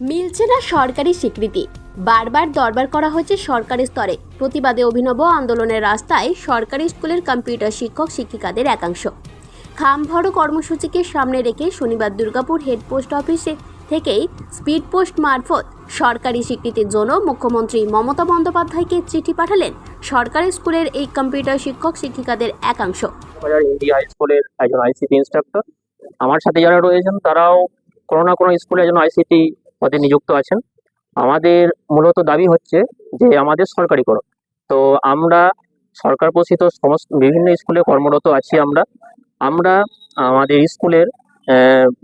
মিলছে না সরকারি স্বীকৃতি। বারবার দরবার করা হয়েছে সরকারি স্তরে। প্রতিবাদে অভিনব আন্দোলনের রাস্তায় সরকারি স্কুলের কম্পিউটার শিক্ষক শিক্ষিকাদের একাংশ। খামভরো কর্মসূচিকে সামনে রেখে শনিবার দুর্গাপুর হেড পোস্ট অফিসে থেকেই স্পিড পোস্ট মারফত সরকারি স্বীকৃতির জন্য মুখ্যমন্ত্রী মমতা বন্দ্যোপাধ্যায়কে চিঠি পাঠালেন সরকারি স্কুলের এই কম্পিউটার শিক্ষক শিক্ষিকাদের একাংশ। আমার সাথে যারা রয়েছেন, তারাও কোনো না কোনো স্কুলে একজন আইসিটি পদে নিযুক্ত আছেন। আমাদের মূলত দাবি হচ্ছে যে আমাদের সরকারিকরণ। তো আমরা সরকার পোষিত সমস্ত বিভিন্ন স্কুলে কর্মরত আছি আমরা। আমরা আমাদের স্কুলের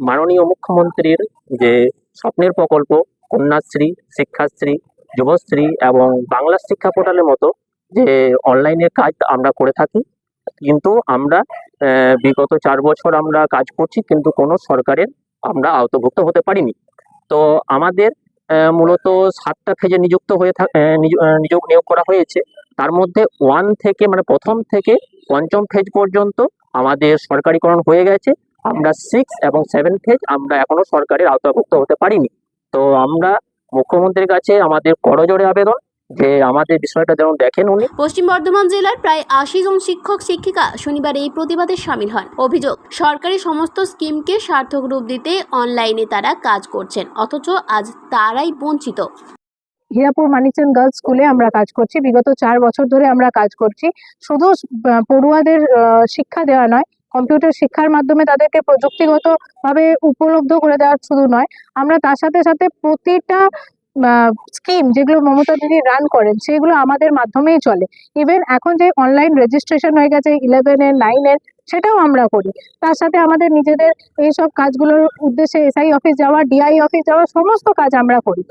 মাননীয় মুখ্যমন্ত্রীর যে স্বপ্নের প্রকল্প, কন্যাশ্রী, শিক্ষাশ্রী, যুবশ্রী এবং বাংলা শিক্ষা পোর্টালের মতো যে অনলাইনে কাজ আমরা করে থাকি। কিন্তু আমরা বিগত চার বছর আমরা কাজ করছি, কিন্তু কোনো সরকারের আমরা আওতভুক্ত হতে পারিনি। তো আমাদের মূলত সাতটা ফেজে নিযুক্ত হয়ে নিয়োগ নিয়োগ করা হয়েছে। তার মধ্যে ওয়ান থেকে মানে প্রথম থেকে পঞ্চম ফেজ পর্যন্ত আমাদের সরকারিকরণ হয়ে গেছে। আমরা সিক্স এবং সেভেন ফেজ আমরা এখনও সরকারের আওতাভুক্ত হতে পারিনি। তো আমরা মুখ্যমন্ত্রীর কাছে আমাদের করজোড়ে আবেদন। যে আমাদের বিষয়টা যেন দেখেন উনি। পশ্চিম বর্ধমান জেলার প্রায় আশি জন শিক্ষক শিক্ষিকা শনিবার এই প্রতিবাদে সামিল হন। অভিযোগ সরকারি সমস্ত স্কিমকে সার্থক রূপ দিতে অনলাইনে তারা কাজ করছেন অথচ আজ তারাই বঞ্চিত। হীরাপুর মানিকচাঁদ গার্লস স্কুলে আমরা কাজ করছি বিগত চার বছর ধরে আমরা কাজ করছি। শুধু পড়ুয়াদের আহ, শিক্ষা দেওয়া নয় কম্পিউটার শিক্ষার মাধ্যমে তাদেরকে প্রযুক্তিগত ভাবে উপলব্ধ করে দেওয়া শুধু নয় আমরা তার সাথে সাথে প্রতিটা স্কিম যেগুলো মমতা দিদি রান করেন সেগুলো আমাদের মাধ্যমেই চলে। ইভেন এখন যে অনলাইন রেজিস্ট্রেশন হয়ে গেছে ইলেভেনের নাইনের সেটাও আমরা করি। তার সাথে আমাদের নিজেদের এইসব কাজগুলোর উদ্দেশ্যে এসআই অফিস যাওয়া ডিআই অফিস যাওয়া সমস্ত কাজ আমরা করি।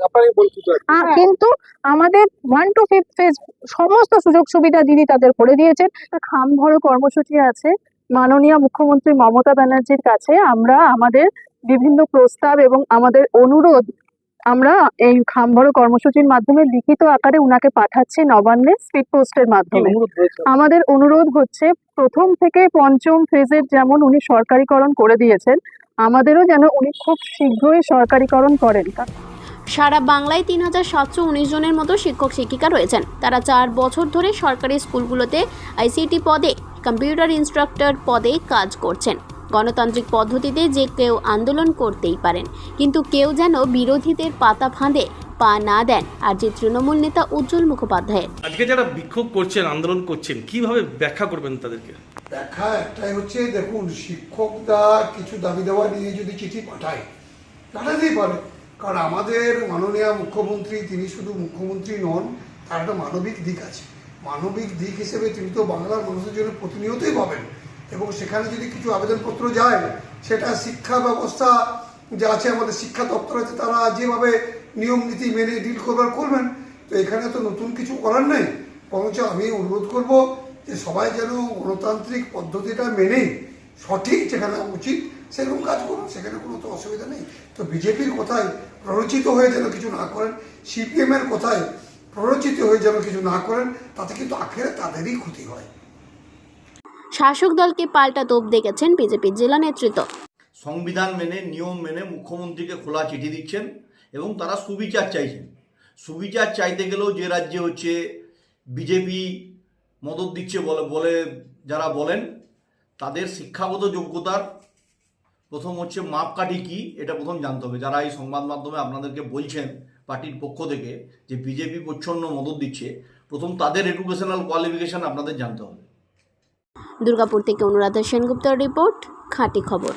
কিন্তু আমাদের ওয়ান টু ফিফথ ফেজ সমস্ত সুযোগ সুবিধা দিদি তাদের করে দিয়েছেন। খাম ভরো কর্মসূচি আছে। মাননীয় মুখ্যমন্ত্রী মমতা ব্যানার্জির কাছে আমরা আমাদের বিভিন্ন প্রস্তাব এবং আমাদের অনুরোধ আমরা এই খাম ভরো কর্মসূচির মাধ্যমে লিখিত আকারে উনাকে পাঠাচ্ছি নবান্নে স্পিড পোস্টের মাধ্যমে। আমাদের অনুরোধ হচ্ছে প্রথম থেকে পঞ্চম ফেজের যেমন উনি সরকারিকরণ করে দিয়েছেন আমাদেরও যেন উনি খুব শীঘ্রই সরকারিকরণ করেন। সারা বাংলায় তিন হাজার সাতশো উনিশ জনের মতো শিক্ষক শিক্ষিকা রয়েছেন। তারা চার বছর ধরে সরকারি স্কুলগুলোতে আইসিটি পদে কম্পিউটার ইনস্ট্রাক্টর পদে কাজ করছেন। গণতান্ত্রিক পদ্ধতিতে যে কেউ আন্দোলন করতেই পারেন। কিন্তু কেউ যেন বিরোধীদের পাতা ফাঁদে পা না দেন আর যে তৃণমূল নেতা উজ্জ্বল মুখোপাধ্যায়ের। আজকে যারা বিক্ষোভ করছেন আন্দোলন করছেন কীভাবে ব্যাখ্যা করবেন তাদেরকে? দেখা একটাই হচ্ছে দেখুন শিক্ষকরা কিছু দাবি দেওয়া নিয়ে যদি চিঠি পাঠায় পাঠাতেই পারে। কারণ আমাদের মাননীয় মুখ্যমন্ত্রী তিনি শুধু মুখ্যমন্ত্রী নন তার একটা মানবিক দিক আছে। মানবিক দিক হিসেবে তিনি তো বাংলার মানুষের জন্য প্রতিনিয়তই পাবেন। এবং সেখানে যদি কিছু আবেদনপত্র যায়, সেটা শিক্ষা ব্যবস্থা যে আছে, আমাদের শিক্ষা দপ্তর আছে, তারা যেভাবে নিয়ম নীতি মেনে ডিল করবার করবেন, তো এখানে তো নতুন কিছু করার নেই। বরঞ্চ আমি অনুরোধ করব যে সবাই যেন গণতান্ত্রিক পদ্ধতিটা মেনে সঠিক যেখানে উচিত সেরকম কাজ করুন, সেখানে কোনো তো অসুবিধা নেই। তো বিজেপির কথায় প্ররোচিত হয়ে যেন কিছু না করেন, সিপিএমের কথায় প্ররোচিত হয়ে যেন কিছু না করেন, তাতে কিন্তু আখেরে তাদেরই ক্ষতি হয়। শাসক দলকে পাল্টা তোপ দেখেছেন বিজেপির জেলা নেতৃত্ব। সংবিধান মেনে, নিয়ম মেনে মুখ্যমন্ত্রীকে খোলা চিঠি দিচ্ছেন এবং তারা সুবিচার চাইছেন। সুবিচার চাইতে গেলেও যে রাজ্যে হচ্ছে বিজেপি মদত দিচ্ছে বলে বলে যারা বলেন, তাদের শিক্ষাগত যোগ্যতার প্রথম হচ্ছে মাপকাঠি কি, এটা প্রথম জানতে হবে। যারা এই সংবাদ মাধ্যমে আপনাদেরকে বলছেন পার্টির পক্ষ থেকে যে বিজেপি প্রচ্ছন্ন মদত দিচ্ছে, প্রথম তাদের এডুকেশনাল কোয়ালিফিকেশন আপনাদের জানতে হবে। দুর্গাপুর থেকে অনুরাধা সেনগুপ্তর রিপোর্ট খাঁটি খবর।